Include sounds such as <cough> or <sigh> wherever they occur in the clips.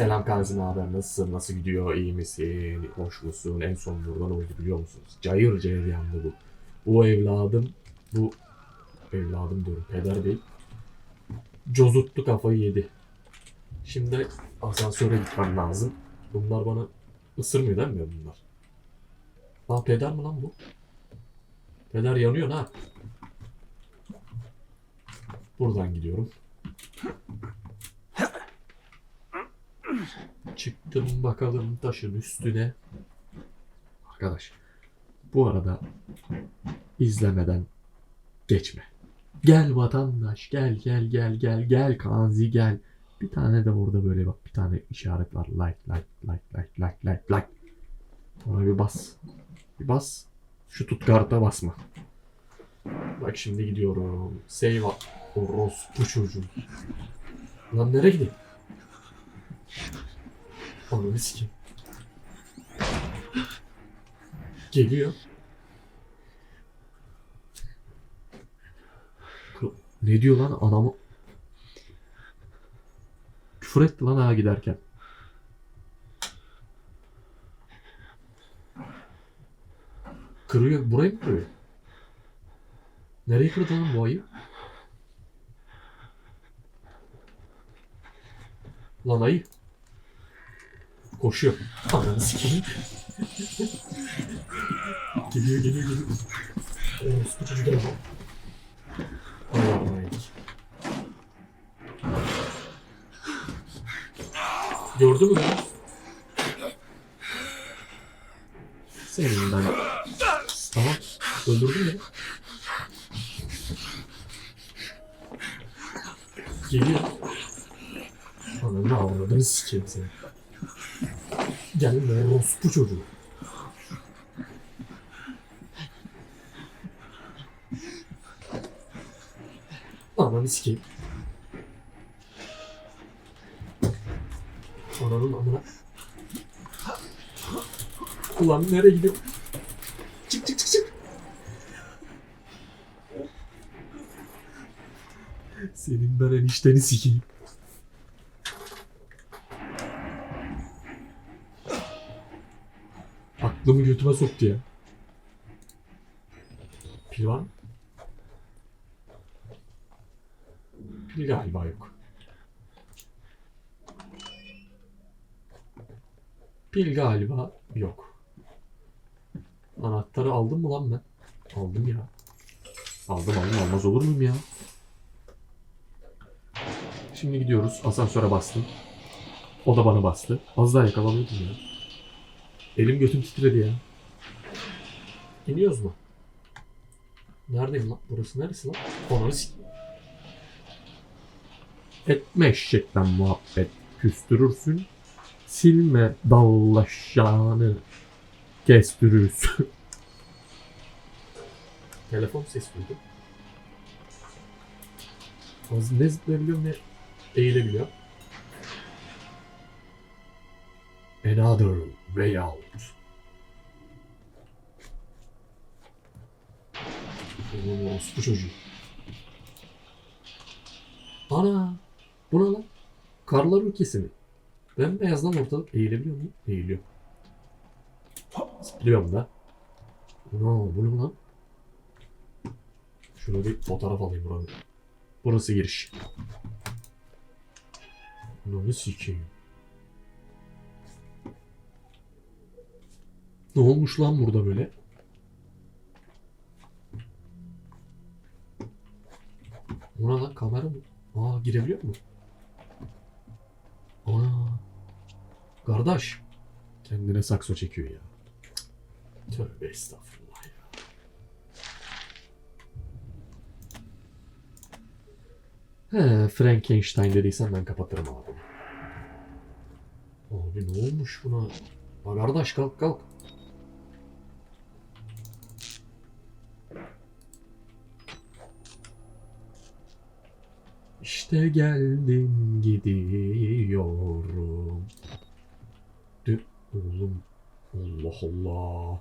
Selam Kazım abi nasılsın? Nasıl gidiyor? İyi misin? Hoş musun? En son burada ne oldu biliyor musunuz? Cayır cayır yandı bu. Bu evladım, bu evladım diyorum peder bey. Cozuttu kafayı yedi. Şimdi asansöre gitmem lazım. Bunlar bana ısırmıyor değil mi bunlar? Lan peder mi lan bu? Peder yanıyor ha. Buradan gidiyorum. Çıktım bakalım taşın üstüne. Arkadaş bu arada izlemeden geçme. Gel vatandaş gel gel gel gel gel Kanzi gel. Bir tane de orada böyle bak bir tane işaret var. Like like like like like like like. Ona bir bas. Bir bas. Şu tut karta basma. Bak şimdi gidiyorum. Save up. Orospu çocuğu. Lan nereye gideyim? Ananı sikeyim. Geliyor. Ne diyor lan anamı? Küfür etti lan ha giderken. Kırıyor. Burayı mı kırıyor? Nereye kırdı lan bu ayı? Lan ayı. Koşuyor. Ananı sikeyim. geliyor geliyor geliyor. Orospu çocuk gel. Allah'ım ayık. Gördü mü lan? Senin ben... Tamam. Öldürdün mü? Geliyor. Ananı avradını sikeyim seni. Gelme orospu çocuğu. Ananı sikeyim. Ananın amına. Ulan nereye gidiyor? Çık çık çık çık. Senin ben enişteni sikeyim. Götüme soktu ya. Pil mı? Pil galiba yok. Pil galiba yok. Anahtarı aldım mı lan ben? Aldım ya. Aldım aldım almaz olur muyum ya? Şimdi gidiyoruz. Asansöre bastım. O da bana bastı. Az daha yakalanıyordum ya. Elim götüm titredi ya. İniyoruz mu? Neredeyim lan? Burası neresi lan? S- Etme eşekten muhabbet küstürürsün. Silme dallaşanı kestürürsün. <laughs> Telefon ses duydum. Az ne zıplayabiliyorum ne eğilebiliyorum. Another way out. Oğlum orospu çocuğu. Ana! Bu ne lan? Karlar ülkesi mi? Ben beyazdan ortalık eğilebiliyor muyum? Eğiliyor. Zıplıyorum da. No, bu ne lan? Şunu bir fotoğraf alayım buranın. Burası giriş. Bunu sikeyim. Ne olmuş lan burada böyle? Bu ne lan kamera mı? Aa girebiliyor mu? Aa. Kardeş. Kendine sakso çekiyor ya. Tövbe estağfurullah ya. He, Frankenstein dediysen ben kapatırım abi. Abi ne olmuş buna? Ha kardeş kalk kalk. İşte geldim gidiyorum. Dü oğlum. Allah Allah.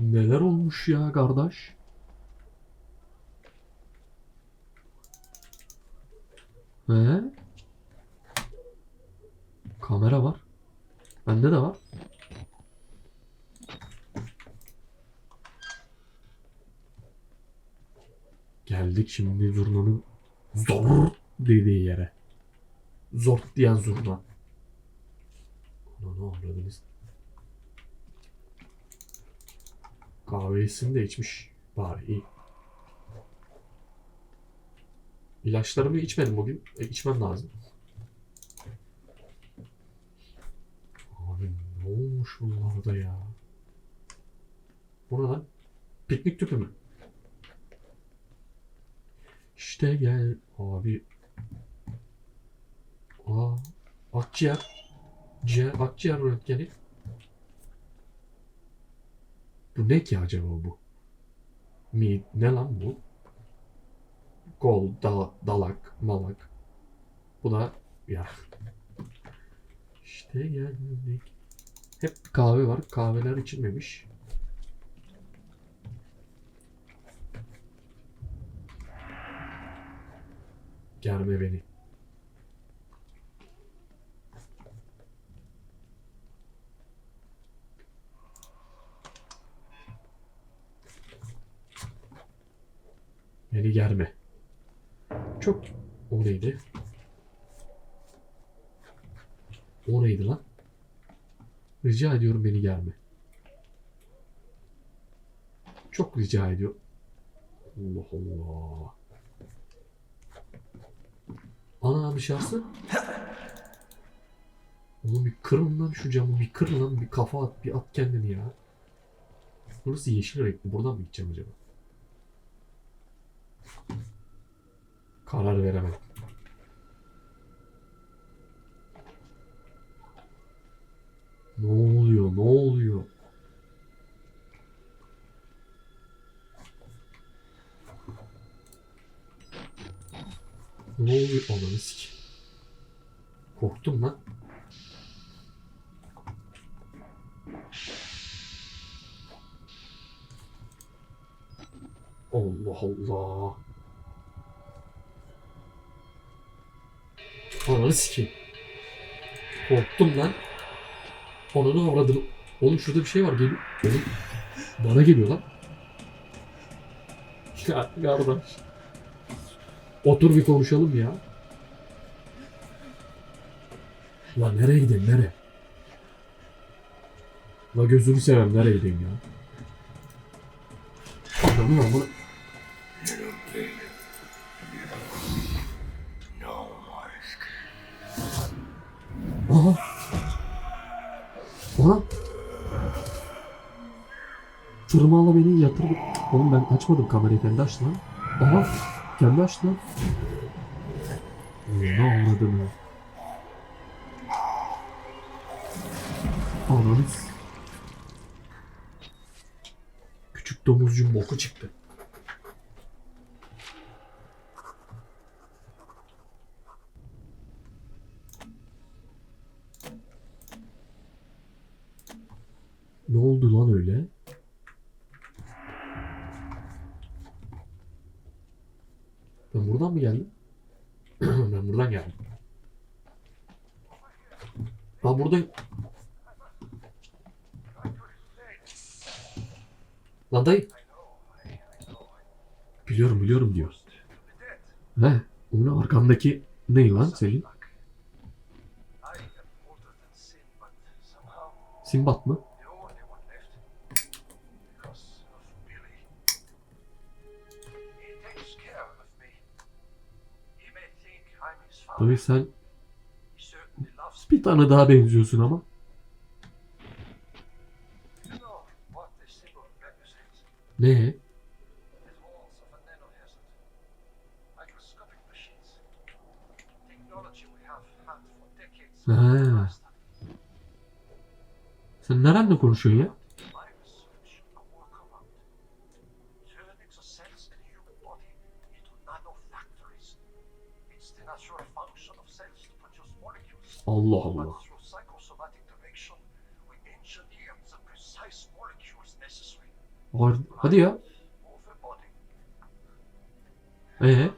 Neler olmuş ya kardeş? He? Kamera var. Bende de var. Geldik şimdi zurnanın zor dediği yere. Zor diyen zurna. Ona ne avradınız? Kahvesini de içmiş. Bari iyi. İlaçlarımı içmedim bugün. E, içmem lazım. Abi ne olmuş bunlarda ya? Bu ne lan? Piknik tüpü mü? İşte gel abi. Aa, akciğer. Ciğer, akciğer röntgeni. Bu ne ki acaba bu? Mi, ne lan bu? Kol, dal, dalak, malak. Bu da ya. İşte geldik. Hep kahve var. Kahveler içilmemiş. Germe beni. Beni germe. Çok... O neydi? O neydi lan? Rica ediyorum beni germe. Çok rica ediyorum. Allah Allah. Ana dışarısı. Oğlum bir kırın lan şu camı bir kırın lan bir kafa at bir at kendini ya. Burası yeşil renkli buradan mı gideceğim acaba? Karar veremedim. Ne oluyor? Ne oluyor? Ne oluyor? Ananı sik. Korktum lan. Allah Allah. Ananı sikeyim. Korktum lan. Ananı avradım. Oğlum şurada bir şey var geliyor. Bana geliyor lan. <laughs> Ya kardeş. Otur bir konuşalım ya. Lan nereye gidelim nereye? La gözünü seveyim nereye gideyim ya? Adamı var bunu. Aha. Aha. Tırmağla beni yatırdı. Oğlum ben açmadım kamerayı kendi açtı lan. Aha. Kendi açtı lan. Ne anladın ya? Ananı s- Küçük domuzcuğun boku çıktı. Ne oldu lan öyle? Ben buradan mı geldim? ben buradan geldim. Ben buradayım. Lan dayı. Biliyorum biliyorum diyor. He, onu arkamdaki ne lan senin? I am older than sin, but somehow Simbat mı? the only one left. Because of Billy. He takes care of me. He may think I'm his father. Dayı sen bir tane daha benziyorsun ama. Ne? The Sen nerenle konuşuyorsun ya? My research a workaround. Turning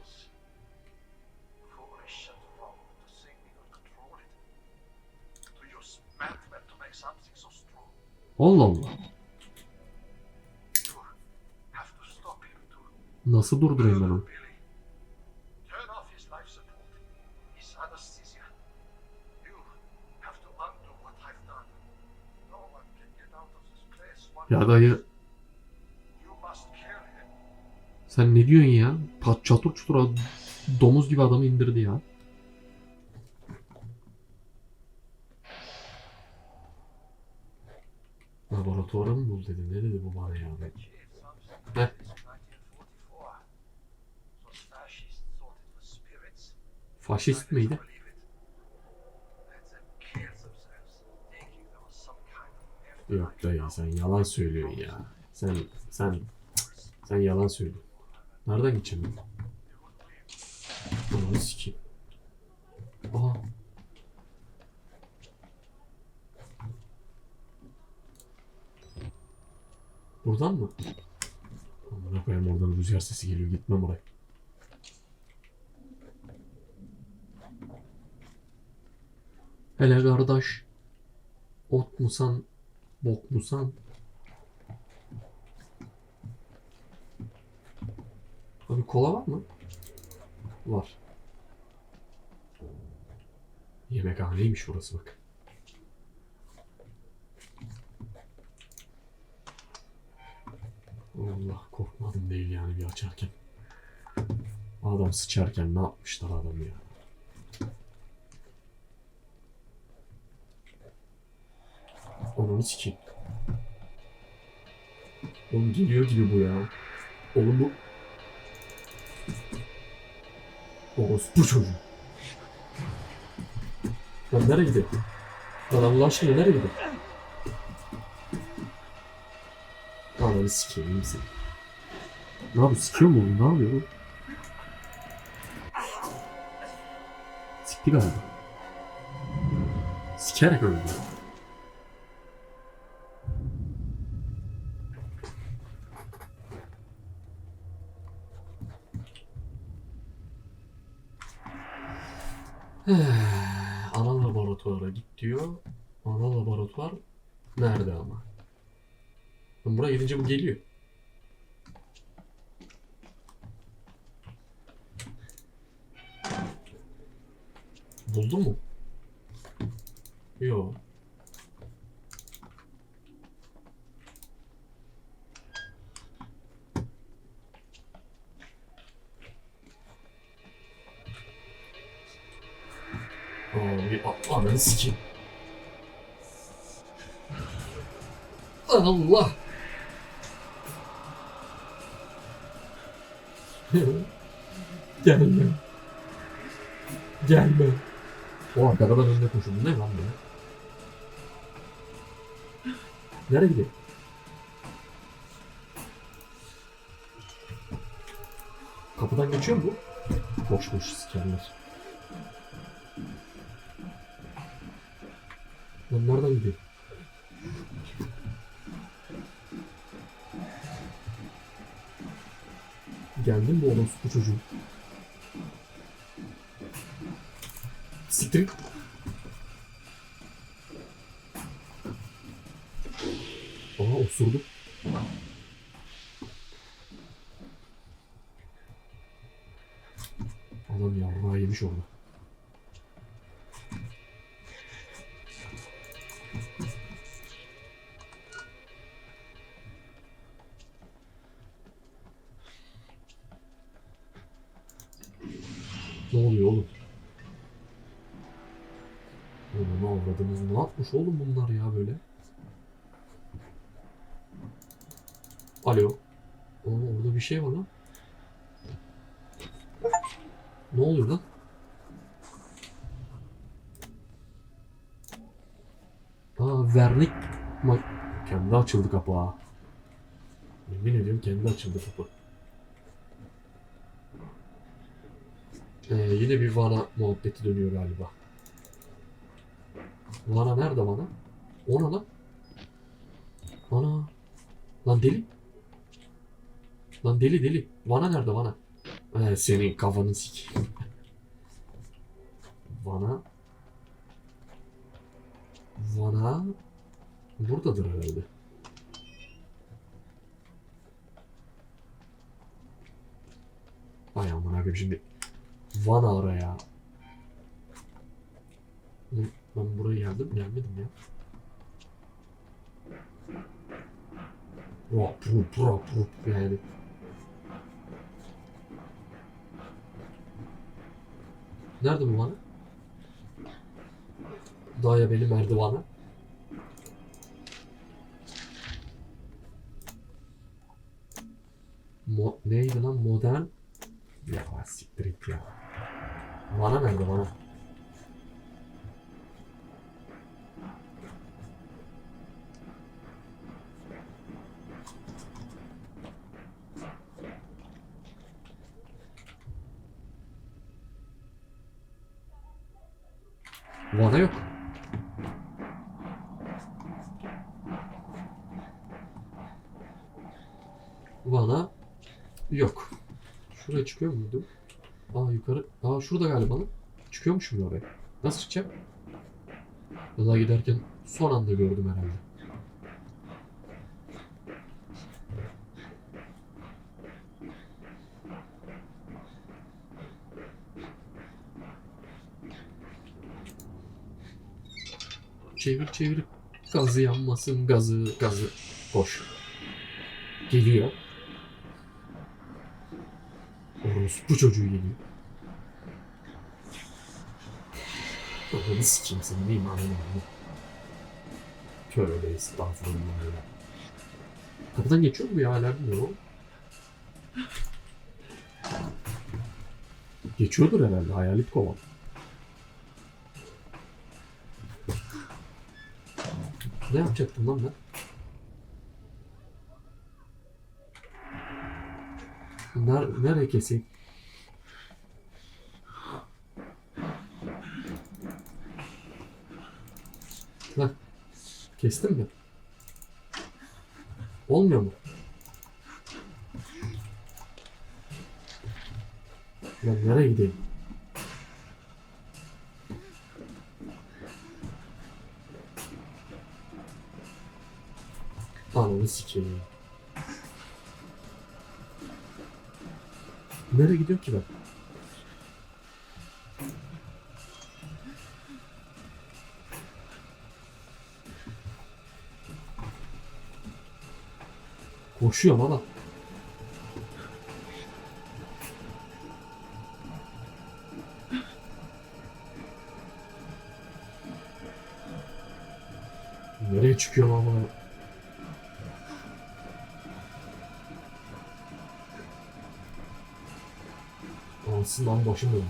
get out of this place one Ya dayı sen ne diyorsun ya? Pat çatur çutur domuz gibi adamı indirdi ya. Laboratuvarı mı bul dedi. Ne dedi bu bana ya? Achieved something Heh. in 1944. Those fascists thought it was spirits. Faşist miydi? Yok dayı sen yalan söylüyorsun ya. Sen sen sen yalan söylüyorsun. Nereden gideceğim ben? Ananı sikeyim. Aa. Buradan mı? Amına koyayım oradan rüzgar sesi geliyor. Gitmem oraya. Hele kardeş. Ot musan, bok musan? Abi kola var mı? Var. Yemekhaneymiş burası bak. Allah korkmadım değil yani bir açarken. Adam sıçarken ne yapmışlar adam ya. Onu sikeyim. Oğlum geliyor gibi bu ya. Oğlum bu... Orospu çocuğu. Lan nereye gidiyor? Lan Allah aşkına nereye gidiyor? Ananı sikeyim misin? Ne yapıyor? Sikiyor mu oğlum? Ne yapıyor? Sikti galiba. Sikerek öldü. Ana laboratuvara git diyor. Ana laboratuvar nerede ama? Ben buraya gidince bu geliyor. Buldun mu? Yo. Ananı sikeyim. Allah. Gelme. Gelme. O arkadan önünde koşun. Ne lan bu? Nereye gidiyor? Kapıdan geçiyor mu bu? Boş boş sikerler. Lan nereden gidiyor? Geldin mi oğlum bu çocuğu? Siktir. Aa osurdu. Oğlum orada bir şey var lan. Ne oluyor lan? Aa vernik ma kendi açıldı kapı ha. Yemin ediyorum kendi açıldı kapı. Ee, yine bir Vana muhabbeti dönüyor galiba. Vana nerede Vana? O ne lan? Ana. Lan deli. Lan deli deli. Vana nerede Vana? Ee, senin kafanı sikeyim. Vana. Vana. Buradadır herhalde. Ay aman abi şimdi Van ara ya. Oğlum, Ben buraya geldim gelmedim ya. Rap rup rap rup yani. Nerede bu bana? Daya beni merdivana. Mo neydi lan modern? Ya siktir ya. Vana nerede vana? Vana yok. Vana yok. Şuraya çıkıyor muydu? Aa yukarı. Aa şurada galiba lan. Çıkıyormuşum ya oraya. Nasıl çıkacağım? Yola giderken son anda gördüm herhalde. Çevir çevir. Gazı yanmasın gazı gazı. Koş. Geliyor. Orospu çocuğu geliyor. Ananı sikeyim ne imanın var mı? Tövbe estağfurullah. Kapıdan geçiyor mu ya hala bilmiyorum. Geçiyordur herhalde hayalet kovan. Ne yapacaktım lan ben? Ner nereye keseyim? Heh. Kestim mi? Olmuyor mu? Ben nereye gideyim? Sikeyim. Nereye gidiyor ki ben? Koşuyorum ama. Nereye çıkıyorum ama? Ansın lan başım dönüyor.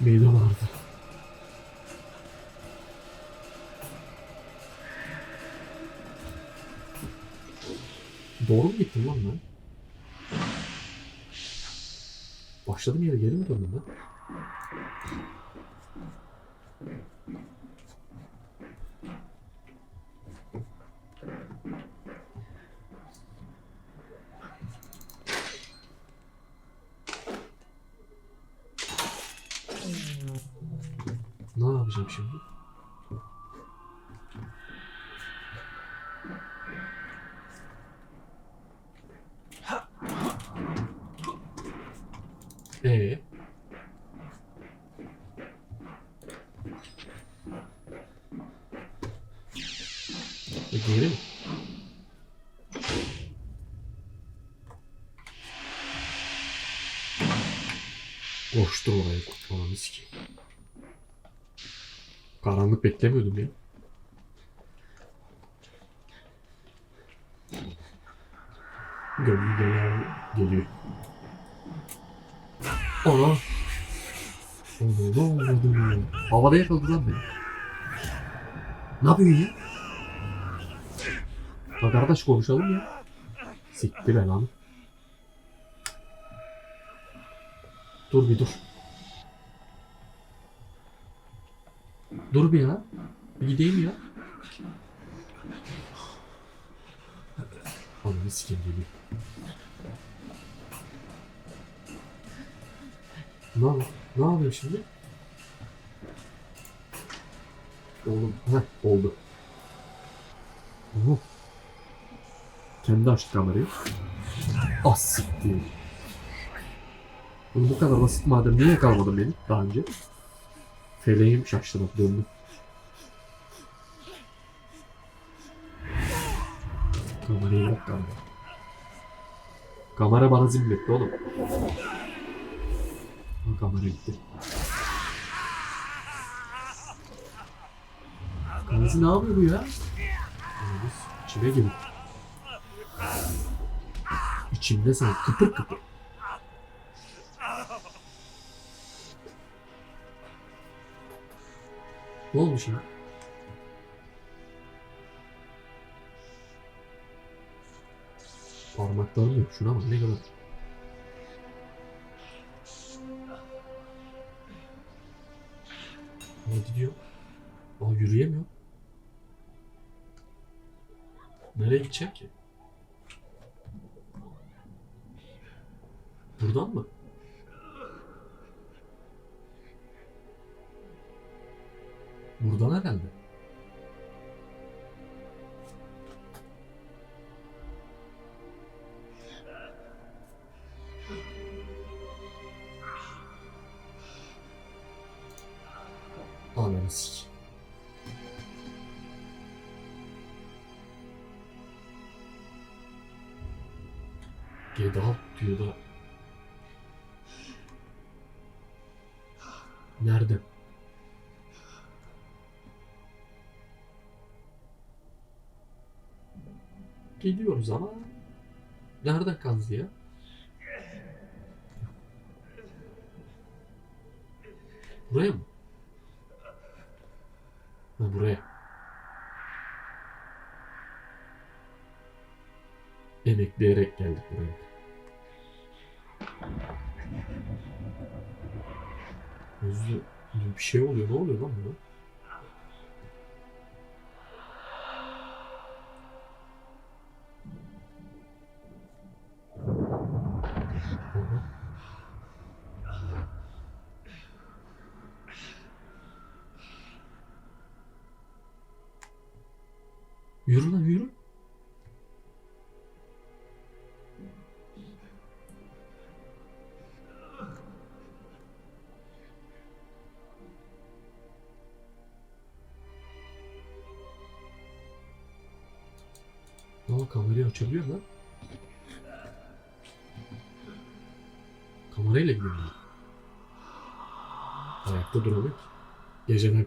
Meydan vardı. Doğru mu gittim lan ben? Başladığım yere geri mi döndüm ben? Ee? E, geri mi? Koştur oraya ananı sikeyim. Karanlık beklemiyordum ya. Gölgeler geliyor. Ana. Ana? Havada yakaladı lan beni. Ne yapıyorsun ya? Bak kardeş konuşalım ya. Siktir lan. Dur bir dur. Dur bir ya. Bir gideyim ya. Ananı sikeyim geliyor. Ne Ne yapıyor şimdi? Oğlum, heh, oldu. Oh. Kendi açtı kamerayı. Ah siktir. Oğlum bu kadar basit madem niye kalmadın beni daha önce? Feleğim şaştı bak döndüm. Kamerayı bırak kamera. Kamera bana zimmetti oğlum. Kamera gitti. Kanzi ne yapıyor bu ya? İçime girdi. İçimde sen kıpır kıpır. Ne oldu şimdi? Parmaklarım yok. Şuna bak ne kadar. Gidiyor. Aa yürüyemiyor. Nereye gidecek ki? Buradan mı? Buradan herhalde. Gidiyoruz ama nereden kazdı ya? Buraya mı? Ha buraya. Emekleyerek geldik buraya. Özlü bir şey oluyor. Ne oluyor lan buna? Aa kamerayı açabiliyor lan. Kamerayla gidiyor. Ayakta duramıyor ki. Geceden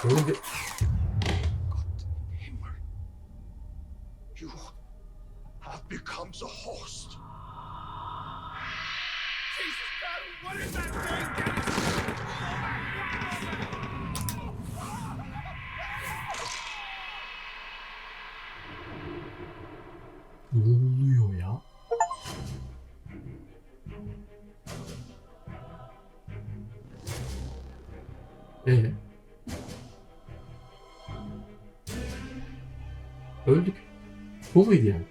Schön, Bu muydu yani?